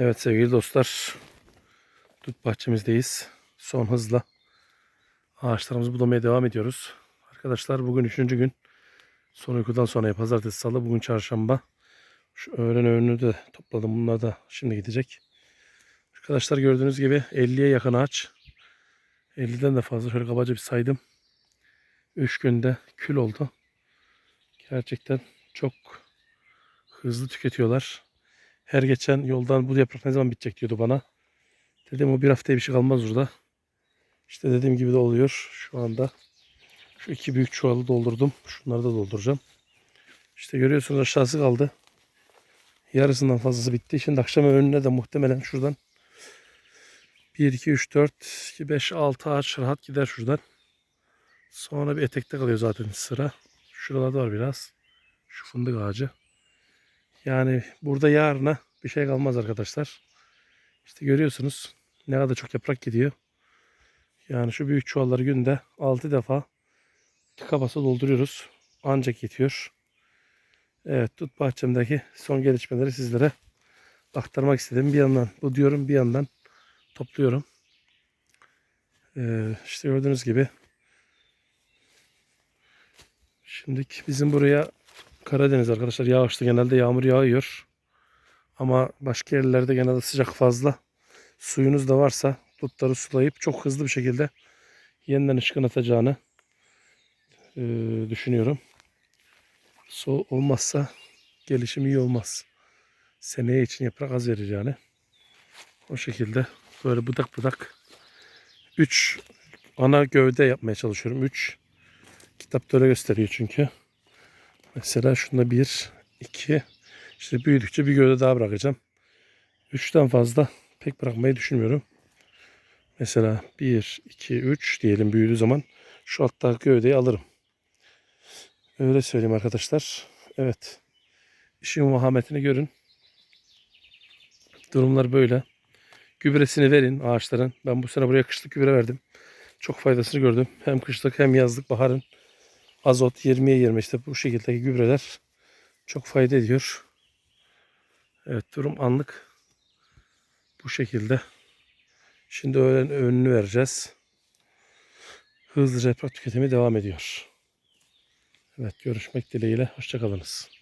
Evet sevgili dostlar. Dut bahçemizdeyiz. Son hızla ağaçlarımızı budamaya devam ediyoruz. Arkadaşlar bugün üçüncü gün. Son uykudan sonra pazartesi salı bugün çarşamba. Şu öğlen öğünü de topladım. Bunlar da şimdi gidecek. Arkadaşlar gördüğünüz gibi 50'ye yakın ağaç. 50'den de fazla şöyle kabaca bir saydım. 3 günde kül oldu. Gerçekten çok hızlı tüketiyorlar. Her geçen yoldan bu yaprak ne zaman bitecek diyordu bana. Dedim o bir haftaya bir şey kalmaz burada. İşte dediğim gibi de oluyor şu anda. Şu iki büyük çuvalı doldurdum. Şunları da dolduracağım. İşte görüyorsunuz aşağısı kaldı. Yarısından fazlası bitti. Şimdi akşam önüne de muhtemelen şuradan 1, 2, 3, 4, 2, 5, 6 ağaç rahat gider şuradan. Sonra bir etekte kalıyor zaten sıra. Şuralarda var biraz. Şu fındık ağacı. Yani burada yarına bir şey kalmaz arkadaşlar. İşte görüyorsunuz ne kadar çok yaprak gidiyor. Yani şu büyük çuvalları günde 6 defa tıka dolduruyoruz. Ancak yetiyor. Evet tut bahçemdeki son gelişmeleri sizlere aktarmak istedim. Bir yandan bu diyorum bir yandan topluyorum. Ee, işte gördüğünüz gibi Şimdi bizim buraya Karadeniz arkadaşlar yağışlı genelde yağmur yağıyor. Ama başka yerlerde genelde sıcak fazla. Suyunuz da varsa dutları sulayıp çok hızlı bir şekilde yeniden ışkın atacağını e, düşünüyorum. Su olmazsa gelişim iyi olmaz. Seneye için yaprak az verir yani. O şekilde böyle budak budak 3 ana gövde yapmaya çalışıyorum. 3 kitapta öyle gösteriyor çünkü. Mesela şunda bir, iki, işte büyüdükçe bir gövde daha bırakacağım. Üçten fazla pek bırakmayı düşünmüyorum. Mesela bir, iki, üç diyelim büyüdüğü zaman şu alttaki gövdeyi alırım. Öyle söyleyeyim arkadaşlar. Evet. İşin vahametini görün. Durumlar böyle. Gübresini verin ağaçların. Ben bu sene buraya kışlık gübre verdim. Çok faydasını gördüm. Hem kışlık hem yazlık baharın azot 20'ye 20 işte bu şekildeki gübreler çok fayda ediyor. Evet durum anlık bu şekilde. Şimdi öğlen önünü vereceğiz. Hızlıca yaprak tüketimi devam ediyor. Evet görüşmek dileğiyle. Hoşçakalınız.